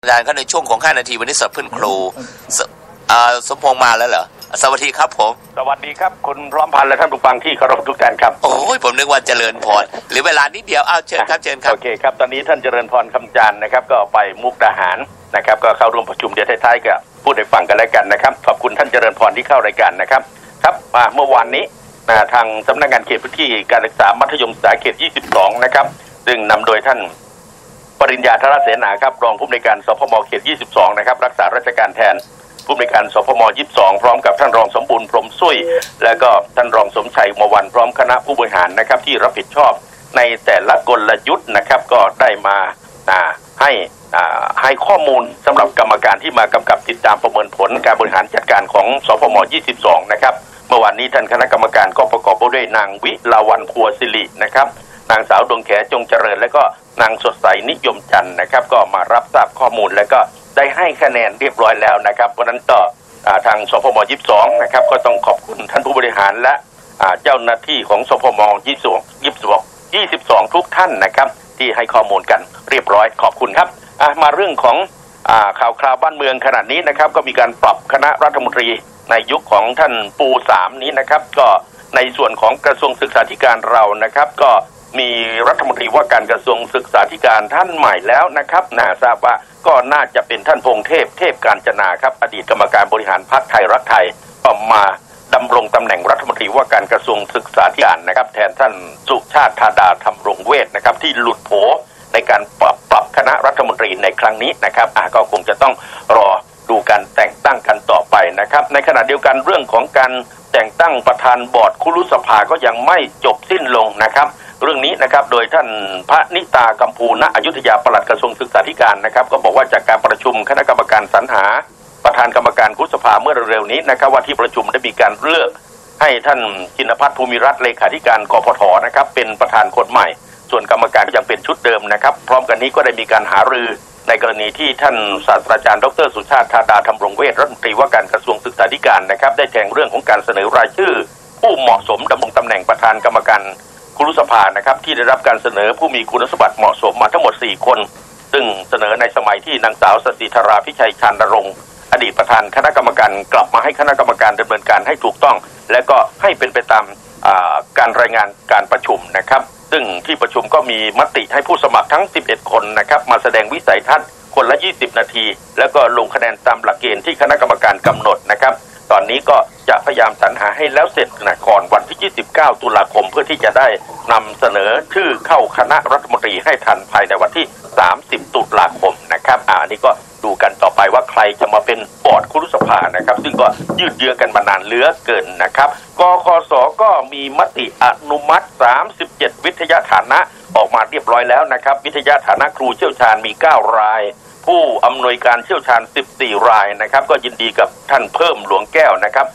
อาจารย์ก็ในช่วงของ 5 นาทีวันนี้สอบเพื่อนครูสอ่าสมพงษ์มาแล้วเหรอ สวัสดีครับผม สวัสดีครับ คุณพร้อมพันธ์และท่านผู้ฟังที่เคารพทุกท่านครับ โอ้ยผมนึกว่าเจริญพรหรือเวลานิดเดียวอ้าวเชิญครับเชิญครับ โอเคครับ ตอนนี้ท่านเจริญพรคำจันทร์นะครับ ก็ไปมุกดาหารนะครับ ก็เข้าร่วมประชุมเดี๋ยวท้ายๆก็พูดให้ฟังกันแล้วกันนะครับ ขอบคุณท่านเจริญพรที่เข้ารายการนะครับ ครับอ่าเมื่อวานนี้นะทางสำนักงานเขตพื้นที่การศึกษามัธยมศึกษาเขต 22 นะครับ ซึ่งนำโดยท่าน ปริญญาธรเสนาครับรองผู้อำนวยการสพมเขต 22 นะครับ รักษาราชการแทนผู้อำนวยการสพม 22 พร้อมกับท่านรองสมบูรณ์พรมสุยและก็ท่านรองสมชัยมวันพร้อมคณะผู้บริหารนะครับ ที่รับผิดชอบในแต่ละกลยุทธ์นะครับก็ได้มาให้ให้ข้อมูลสำหรับกรรมการที่มากำกับติดตามประเมินผลการบริหารจัดการของสพม 22 นะครับ เมื่อวานนี้ท่านคณะกรรมการก็ประกอบไปด้วยนางวิลาวันพัวศิรินะครับ นางสาวดวงแขจงเจริญ และก็นางสดใสนิยมจันทร์นะครับ ก็มารับทราบข้อมูล แล้วก็ได้ให้คะแนนเรียบร้อยแล้วนะครับวันนั้นก็อ่าทางสพม22นะครับก็ต้องขอบคุณท่านผู้บริหารและเจ้าหน้าที่ของสพม22 22 22 ทุกท่านนะครับ ที่ให้ข้อมูลกันเรียบร้อยขอบคุณครับมาเรื่องของอข่าวคราวบ้านเมืองขนาดนี้นะครับ ก็มีการปรับคณะรัฐมนตรีในยุคของท่านปูสามนี้นะครับ ก็ในส่วนของกระทรวงศึกษาธิการเรานะครับ ก็ มีรัฐมนตรีว่าการกระทรวงศึกษาธิการท่านใหม่แล้วนะครับน่าทราบว่าก็น่าจะเป็นท่านพงเทพเทพการจนาครับ อดีตกรรมการบริหารพรรคไทยรักไทยก็มาดำรงตำแหน่งรัฐมนตรีว่าการกระทรวงศึกษาธิการนะครับ แทนท่านสุชาติธาดาธรรมรงเวทนะครับ ที่หลุดโผในการปรับปรับคณะรัฐมนตรีในครั้งนี้นะครับอะก็คงจะต้องรอดูการแต่งตั้งกันต่อไปนะครับ ในขณะเดียวกันเรื่องของการแต่งตั้งประธานบอร์ดคุรุสภาก็ยังไม่จบสิ้นลงนะครับ เรื่องนี้นะครับโดยท่านพระนิตากัมพูณอยุธยาปลัดกระทรวงศึกษาธิการนะครับ ก็บอกว่าจากการประชุมคณะกรรมการสรรหา ประธานกรรมการคุรุสภาเมื่อเร็วๆนี้นะครับว่าที่ประชุมได้มีการเลือก ให้ท่านชินพัฒน์ภูมิรัตน์เลขาธิการกพทนะครับเป็นประธานคนใหม่ ส่วนกรรมการก็ยังเป็นชุดเดิมนะครับ พร้อมกันนี้ก็ได้มีการหารือในกรณีที่ท่านศาสตราจารย์ดรสุชาติธาดาธรรมรงเวชรัฐมนตรีว่าการกระทรวงศึกษาธิการนะครับ ได้แจ้งเรื่องของการเสนอรายชื่อ ผู้เหมาะสมดำรงตำแหน่งประธานกรรมการ คุรุสภานะครับที่ได้รับการเสนอผู้มีคุณสมบัติเหมาะสมมาทั้งหมด 4 คน ซึ่งเสนอในสมัยที่นางสาวสศิธราพิชัยชานรงค์อดีตประธานคณะกรรมการกลับมาให้คณะกรรมการดำเนินการให้ถูกต้อง และก็ให้เป็นไปตามาการรายงานการประชุมนะครับ ซึ่งที่ประชุมก็มีมติให้ผู้สมัครทั้ง 11 คนนะครับมาแสดงวิสัยทัศน์คนละ 20 นาที แล้วก็ลงคะแนนตามหลักเกณฑ์ที่คณะกรรมการกำหนดนะครับ ตอนนี้ก็ จะพยายามสรรหาให้แล้วเสร็จนะก่อนวันที่ 29 ตุลาคมเพื่อที่จะได้นำเสนอชื่อเข้าคณะรัฐมนตรีให้ทันภายในวันที่ 30 ตุลาคมนะครับอ่าอันนี้ก็ดูกันต่อไปว่าใครจะมาเป็นบอร์ดคุรุสภานะครับ ซึ่งก็ยืดเยื้อกันมานานเหลือเกินนะครับกคสก็มีมติอนุมัติ 37 วิทยาฐานะออกมาเรียบร้อยแล้วนะครับ วิทยาฐานะครูเชี่ยวชาญมี 9 ราย ผู้อำนวยการเชี่ยวชาญ 14 รายนะครับ ก็ยินดีกับท่านเพิ่มหลวงแก้วนะครับ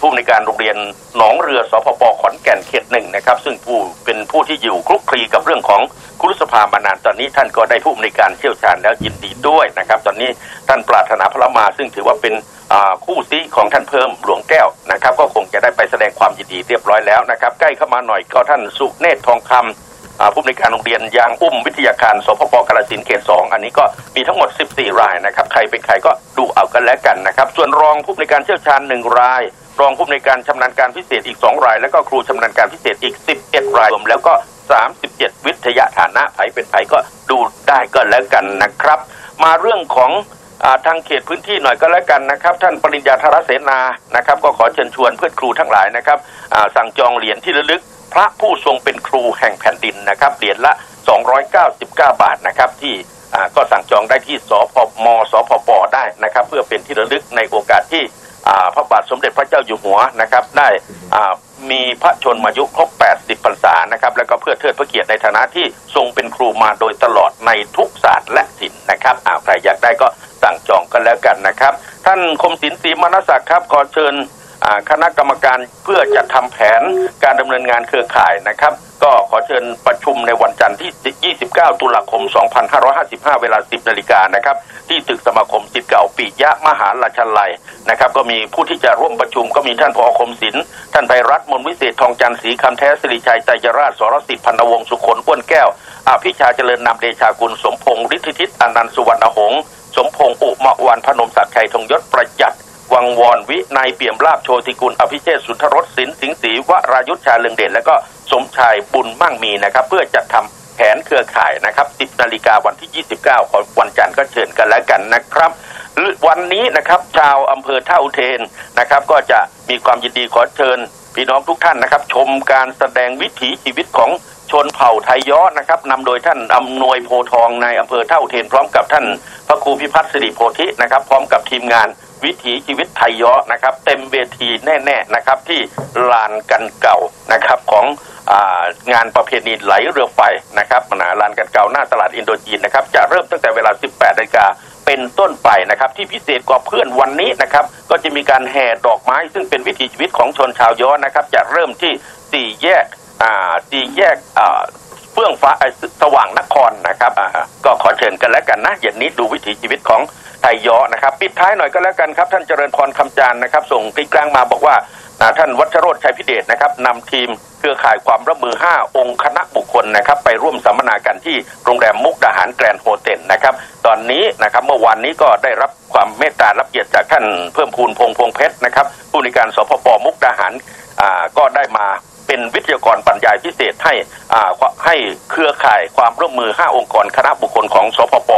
ผู้ในวยการโรงเรียนหนองเรือสพปขอนแก่นเขตหนึ่งนะครับ ซึ่งผู้เป็นผู้ที่อยู่คลุกคลีกับเรื่องของคุรุสภามานานตอนนี้ท่านก็ได้ผู้ในวยการเชี่ยวชาญแล้วยินดีด้วยนะครับ ตอนนี้ท่านปรารถนาพระมา ซึ่งถือว่าเป็นคู่ซีของท่านเพิ่มหลวงแก้วนะครับ ก็คงจะได้ไปแสดงความยินดีเรียบร้อยแล้วนะครับ ใกล้เข้ามาหน่อยก็ท่านสุเนศทองคำอ่า ผู้ในวยการโรงเรียนยางอุ้มวิทยาคารสพปกาลสินเขตสองอันนี้ก็มีทั้งหมด 14 รายนะครับใครเป็นใครก็ดูเอากันแล้วกันนะครับส่วนรองผู้ในวยการเชี่ยวชาญหนึ่งราย รองผู้ในวยการชำนาญการพิเศษอีก 2 ราย แล้วก็ครูชำนาญการพิเศษอีก 11 รายรวมแล้วก็ 37 วิทยาฐานะไผเป็นไผก็ดูได้ก็แล้วกันนะครับ มาเรื่องของทางเขตพื้นที่หน่อยก็แล้วกันนะครับ ท่านปริญญาธารเสนานะครับ ก็ขอเชิญชวนเพื่อนครูทั้งหลายนะครับสั่งจองเหรียญที่ระลึก พระผู้ทรงเป็นครูแห่งแผ่นดินนะครับเหรียญละ 299 บาทนะครับที่ก็สั่งจองได้ที่สพมสพปได้นะครับ เพื่อเป็นที่ระลึกในโอกาสที่พระบาทสมเด็จพระเจ้าอยู่หัวนะครับ ได้มีพระชนมายุครบ 80 พรรษานะครับ แล้วก็เพื่อเทิดพระเกียรติในฐานะที่ทรงเป็นครูมาโดยตลอดในทุกศาสตร์และศิลป์นะครับใครอยากได้ก็สั่งจองกันแล้วกันนะครับ ท่านคมสินศรีมนศักดิ์ครับขอเชิญ คณะกรรมการเพื่อจะทำแผนการดำเนินงานเครือข่ายนะครับ ก็ขอเชิญประชุมในวันจันทร์ที่ 29 ตุลาคม 2555 เวลา 10 นาฬิกานะครับ ที่ตึกสมาคมสิทธิ์เก่าปิยะมหาราชลัยนะครับ ก็มีผู้ที่จะร่วมประชุมก็มีท่านพอคมศิลป์ท่านไพรัตน์มนวิเศษทองจันทร์ศรีคำแท้สิริชัยไตรยราชสรสิทธิ์พันวงศ์สุขนอ้วนแก้วอภิชาเจริญนำเดชากุลสมพงษ์ฤทธิทิตอนันต์สุวรรณหงษ์สมพงษ์อุมาวันพนมศักดิ์ชัยธงยศประหยัด วังวรวินายเปี่ยมลาบโชติกุล อภิเชษสุนทรสสินสิงห์ศรีวรายุทธชาเลืองเด่นและก็สมชายบุญมั่งมีนะครับ เพื่อจัดทำแผนเครือข่ายนะครับ 10 นาฬิกาวันที่ 29ของวันจันทร์ก็เชิญกันแล้วกันนะครับ วันนี้นะครับชาวอำเภอท่าอุเทนนะครับ ก็จะมีความยินดีขอเชิญพี่น้องทุกท่านนะครับ ชมการแสดงวิถีชีวิตของชนเผ่าไทยย้อนะครับนำโดยท่านอำนวยโพทองในอำเภอเท่าเทนพร้อมกับท่าน ระครูพิพัฒน์สิริโพธินะครับ พร้อมกับทีมงานวิถีชีวิตไทยย้อนะครับ เต็มเวทีแน่ๆนะครับ ที่ลานกันเก่านะครับขององานประเพณีไหลเรือไฟนะครับนะลานกันเก่าหน้าตลาดอินโดจีนนะครับจะเริ่มตั้งแต่เวลา 18นาฬิกาเป็นต้นไปนะครับ ที่พิเศษกว่าเพื่อนวันนี้นะครับ ก็จะมีการแห่ดอกไม้ ซึ่งเป็นวิถีชีวิตของชนชาวย้อนนะครับ จะเริ่มที่สี่แยกอ่าสี่แยกอ่า เฟื่องฟ้าสว่างนครนะครับก็ขอเชิญกันแล้วกันนะเย็นนี้ดูวิถีชีวิตของไทยยอนะครับ ปิดท้ายหน่อยก็แล้วกันครับ ท่านเจริญพรคำจานนะครับ ส่งติ๊กกลางมาบอกว่าท่านวัชโรธชัยพิเดชนะครับนำทีมเครือข่ายความร่วมมือ 5 องค์คณะบุคคลนะครับ ไปร่วมสัมมนากันที่โรงแรมมุกดาหารแกรนด์โฮเทลนะครับ ตอนนี้นะครับเมื่อวานนี้ก็ได้รับความเมตตารับเกียรติจากท่านเพิ่มพูนพงพงเพชรนะครับผู้ในการสพปมุก ให้ให้เครือข่ายความร่วมมือ 5 องค์กรคณะบุคคลของสพป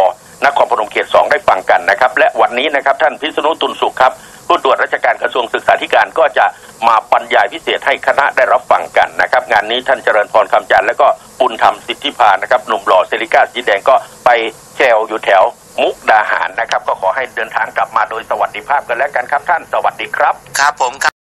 นครพนมเขต 2 ได้ฟังกันนะครับ และวันนี้นะครับท่านพิษณุตุลสุขครับ ผู้ตรวจราชการกระทรวงศึกษาธิการก็จะมาบรรยายพิเศษให้คณะได้รับฟังกันนะครับ งานนี้ท่านเจริญพรคำจันทร์และก็ปุณธรรมสิทธิพานะครับหนุ่มหล่อเซริก้าสีแดงก็ไปแชวอยู่แถวมุกดาหารนะครับ ก็ขอให้เดินทางกลับมาโดยสวัสดิภาพกันแล้วกันครับท่านสวัสดีครับ ครับผมครับ